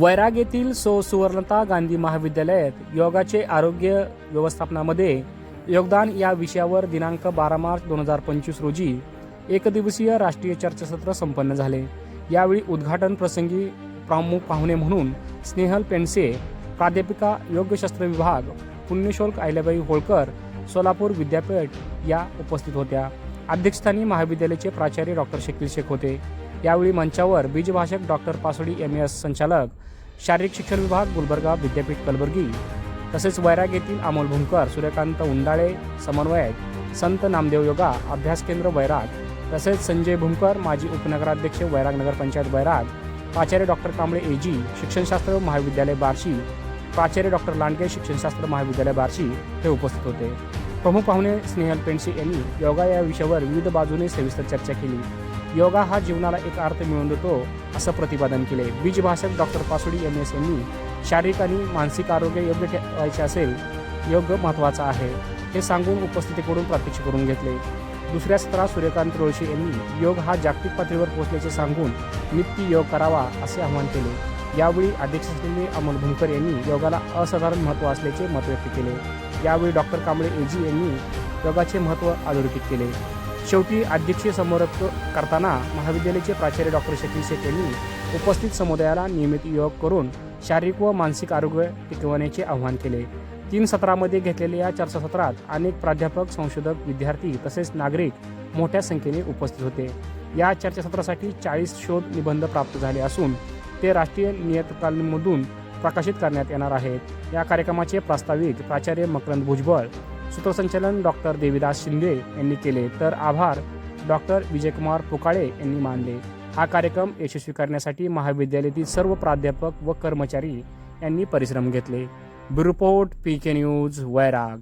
वैराग येथील सो सुवर्णता गांधी महाविद्यालयात योगाचे आरोग्य व्यवस्थापनामध्ये योगदान या विषयावर दिनांक बारा मार्च दोन हजार पंचवीस रोजी एकदिवसीय राष्ट्रीय चर्चासत्र संपन्न झाले. यावेळी उद्घाटन प्रसंगी प्रमुख पाहुणे म्हणून स्नेहल पेंडसे प्राध्यापिका योगशास्त्र विभाग पुण्यशोल्क अहिल्याबाई होळकर सोलापूर विद्यापीठ या उपस्थित होत्या. अध्यक्षस्थानी महाविद्यालयाचे प्राचार्य डॉक्टर शकील शेख होते. यावेळी मंचावर बीजभाषक डॉक्टर पासोडी एम एस संचालक शारीरिक शिक्षण विभाग गुलबर्गा विद्यापीठ कलबुर्गी तसेच वैराग येथील अमोल भुंकर सूर्यकांत उंडाळे समन्वयक संत नामदेव योगा अभ्यास केंद्र वैराग तसेच संजय भुंकर माजी उपनगराध्यक्ष वैराग नगर पंचायत वैराग प्राचार्य डॉक्टर कांबळे एजी शिक्षणशास्त्र महाविद्यालय बार्शी प्राचार्य डॉक्टर लांडगे शिक्षणशास्त्र महाविद्यालय बार्शी हे उपस्थित होते. प्रमुख पाहुणे स्नेहल पेंडसे यांनी योगा या विषयावर विविध बाजूने सविस्तर चर्चा केली. योगा हा जीवनाला एक अर्थ मिळवून देतो असं प्रतिपादन केले. बीजभाषक डॉक्टर पासुडी एम एस यांनी शारीरिक आणि मानसिक आरोग्य योग्य ठेवायचे असेल योग महत्त्वाचा आहे हे सांगून उपस्थितीकडून प्रात्यक्षिक करून घेतले. दुसऱ्या सत्रात सूर्यकांत तुळशी यांनी योग हा जागतिक पातळीवर पोहोचल्याचे सांगून नित्य योग करावा असे आवाहन केले. यावेळी अध्यक्ष असलेले अमोल भुंकर यांनी योगाला असाधारण महत्त्व असल्याचे मत व्यक्त केले. यावेळी डॉक्टर कांबळे एजी यांनी योगाचे महत्त्व अधोरेखित केले. शेवटी अध्यक्षीय समारोप करताना महाविद्यालयाचे प्राचार्य डॉक्टर शकील शेख यांनी उपस्थित समुदायाला नियमित योग करून शारीरिक व मानसिक आरोग्य टिकवण्याचे आवाहन केले. तीन सत्रामध्ये घेतलेल्या या चर्चासत्रात अनेक प्राध्यापक संशोधक विद्यार्थी तसेच नागरिक मोठ्या संख्येने उपस्थित होते. या चर्चासत्रासाठी चाळीस शोध निबंध प्राप्त झाले असून ते राष्ट्रीय नियतकालमधून प्रकाशित करण्यात येणार आहेत. या कार्यक्रमाचे प्रास्ताविक प्राचार्य मकरंद भुजबळ सूत्रसंचालन डॉक्टर देविदास शिंदे यांनी केले. तर आभार. डॉक्टर विजयकुमार पुकाळे यांनी मानले. हा कार्यक्रम यशस्वी करण्यासाठी महाविद्यालयातील सर्व प्राध्यापक व कर्मचारी यांनी परिश्रम घेतले. ब्युरोपोर्ट पी के न्यूज वैराग.